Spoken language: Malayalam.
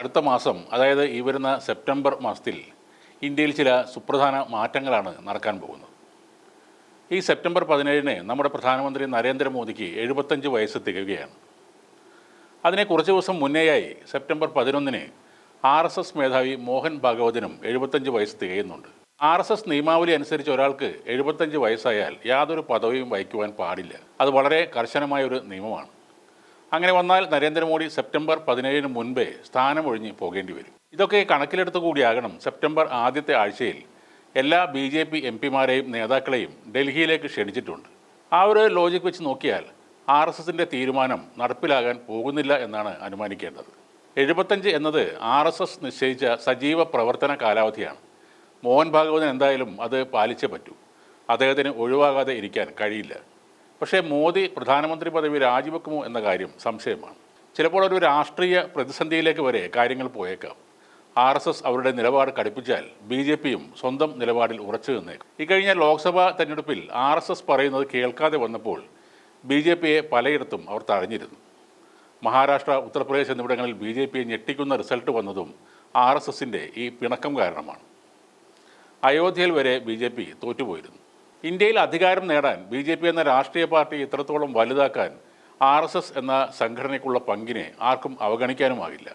അടുത്ത മാസം അതായത് ഈ വരുന്ന സെപ്റ്റംബർ മാസത്തിൽ ഇന്ത്യയിൽ ചില സുപ്രധാന മാറ്റങ്ങളാണ് നടക്കാൻ പോകുന്നത്. ഈ സെപ്റ്റംബർ പതിനേഴിന് നമ്മുടെ പ്രധാനമന്ത്രി നരേന്ദ്രമോദിക്ക് എഴുപത്തഞ്ച് വയസ്സ് തികയുകയാണ്. അതിനെ കുറച്ച് ദിവസം മുന്നേയായി സെപ്റ്റംബർ പതിനൊന്നിന് ആർ എസ് എസ് മേധാവി മോഹൻ ഭാഗവതിനും എഴുപത്തഞ്ച് വയസ്സ് തികയുന്നുണ്ട്. ആർ എസ് എസ് നിയമാവലി അനുസരിച്ച് ഒരാൾക്ക് എഴുപത്തഞ്ച് വയസ്സായാൽ യാതൊരു പദവിയും വഹിക്കുവാൻ പാടില്ല. അത് വളരെ കർശനമായ ഒരു നിയമമാണ്. അങ്ങനെ വന്നാൽ നരേന്ദ്രമോദി സെപ്റ്റംബർ പതിനേഴിന് മുൻപേ സ്ഥാനം ഒഴിഞ്ഞ് പോകേണ്ടി വരും. ഇതൊക്കെ കണക്കിലെടുത്തു കൂടിയാകണം സെപ്റ്റംബർ ആദ്യത്തെ ആഴ്ചയിൽ എല്ലാ ബി ജെ പി എം പിമാരെയും നേതാക്കളെയും ഡൽഹിയിലേക്ക് ക്ഷണിച്ചിട്ടുണ്ട്. ആ ഒരു ലോജിക് വെച്ച് നോക്കിയാൽ ആർ എസ് എസിന്റെ തീരുമാനം നടപ്പിലാകാൻ പോകുന്നില്ല എന്നാണ് അനുമാനിക്കേണ്ടത്. എഴുപത്തഞ്ച് എന്നത് ആർ എസ് എസ് നിശ്ചയിച്ച സജീവ പ്രവർത്തന കാലാവധിയാണ്. മോഹൻ ഭാഗവതൻ എന്തായാലും അത് പാലിച്ചേ പറ്റൂ. അദ്ദേഹത്തിന് ഒഴിവാകാതെ ഇരിക്കാൻ കഴിയില്ല. പക്ഷേ മോദി പ്രധാനമന്ത്രി പദവി രാജിവെക്കുമോ എന്ന കാര്യം സംശയമാണ്. ചിലപ്പോൾ ഒരു രാഷ്ട്രീയ പ്രതിസന്ധിയിലേക്ക് വരെ കാര്യങ്ങൾ പോയേക്കാം. ആർ എസ് എസ് അവരുടെ നിലപാട് കടുപ്പിച്ചാൽ ബി ജെ പിയും സ്വന്തം നിലപാടിൽ ഉറച്ചു നിന്നേക്കും. ഇക്കഴിഞ്ഞ ലോക്സഭാ തെരഞ്ഞെടുപ്പിൽ ആർ എസ് എസ് പറയുന്നത് കേൾക്കാതെ വന്നപ്പോൾ ബി ജെ പിയെ പലയിടത്തും അവർ തഴഞ്ഞിരുന്നു. മഹാരാഷ്ട്ര ഉത്തർപ്രദേശ് എന്നിവിടങ്ങളിൽ ബി ജെ പിയെ ഞെട്ടിക്കുന്ന റിസൾട്ട് വന്നതും ആർ എസ് എസിന്റെ ഈ പിണക്കം കാരണമാണ്. അയോധ്യയിൽ വരെ ബി ജെ പി തോറ്റുപോയിരുന്നു. ഇന്ത്യയിൽ അധികാരം നേടാൻ ബി ജെ പി എന്ന രാഷ്ട്രീയ പാർട്ടി ഇത്രത്തോളം വലുതാക്കാൻ ആർ എസ് എസ് എന്ന സംഘടനയ്ക്കുള്ള പങ്കിനെ ആർക്കും അവഗണിക്കാനുമാകില്ല.